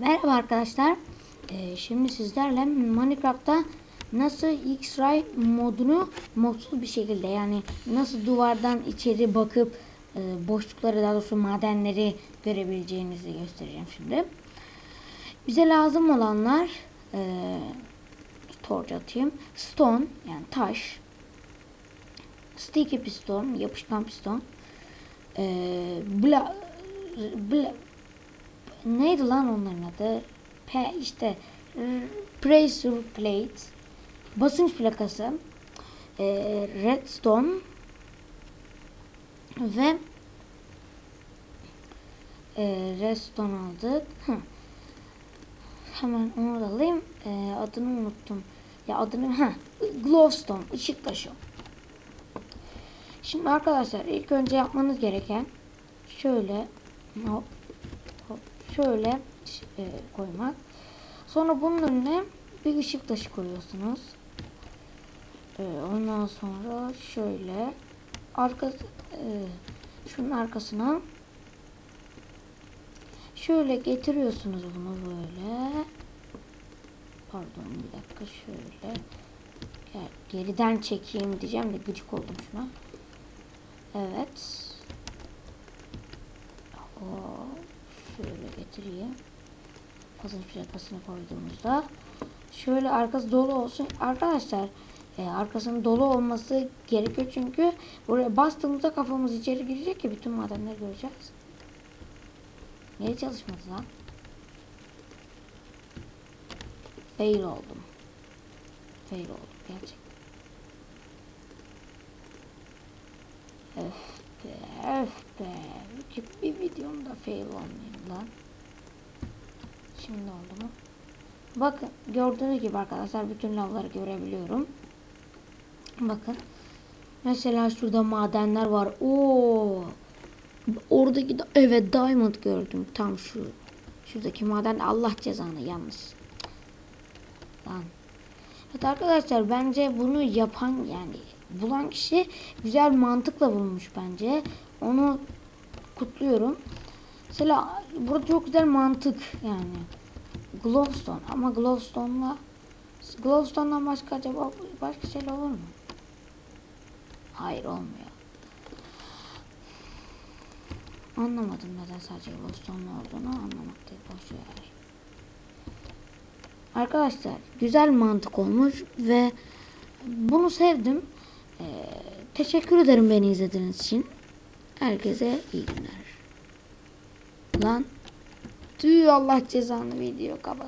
Merhaba arkadaşlar. Ee, şimdi sizlerle Minecraft'ta nasıl X-Ray modunu modsuz bir şekilde yani nasıl duvardan içeri bakıp e, boşlukları daha doğrusu madenleri görebileceğinizi göstereceğim şimdi. Bize lazım olanlar e, torch atayım. Stone yani taş. Sticky piston, yapışkan piston. E, bla, bla, neydi lan onların adı? P işte r- pressure plate, basınç plakası, e, redstone ve e, redstone aldık. Hı. Hemen onu da alayım. E, adını unuttum. Ya adını ha glowstone, ışık taşı. Şimdi arkadaşlar ilk önce yapmanız gereken şöyle hop şöyle e, koymak. Sonra bunun önüne bir ışık taşı koyuyorsunuz. E, ondan sonra şöyle arka e, şunun arkasına şöyle getiriyorsunuz bunu böyle. Pardon bir dakika şöyle. Geriden çekeyim diyeceğim de gıcık oldum şuna. Evet. Hop, getireyim. Basınç plakasını koyduğumuzda şöyle arkası dolu olsun. Arkadaşlar e, arkasının dolu olması gerekiyor çünkü buraya bastığımızda kafamız içeri girecek ki bütün madenleri göreceğiz. Niye çalışmadı lan? Fail oldum. Fail oldum gerçekten. Öf be, öf be. Bir videomda fail olmayayım lan. Şimdi oldu mu? Bakın gördüğünüz gibi arkadaşlar bütün lavları görebiliyorum. Bakın. Mesela şurada madenler var. Oo. Oradaki da evet diamond gördüm. Tam şu. Şuradaki maden Allah cezanı yanlış. Lan. Evet arkadaşlar bence bunu yapan yani bulan kişi güzel mantıkla bulmuş bence. Onu kutluyorum. Mesela burada çok güzel mantık yani. Glowstone ama Glowstone'la Glowstone'dan başka acaba başka şeyler olur mu? Hayır olmuyor. Anlamadım neden sadece Glowstone olduğunu anlamak değil boş ver. Arkadaşlar güzel mantık olmuş ve bunu sevdim. Ee, teşekkür ederim beni izlediğiniz için. Herkese iyi günler. Lan. Tüh Allah cezanı video kapat.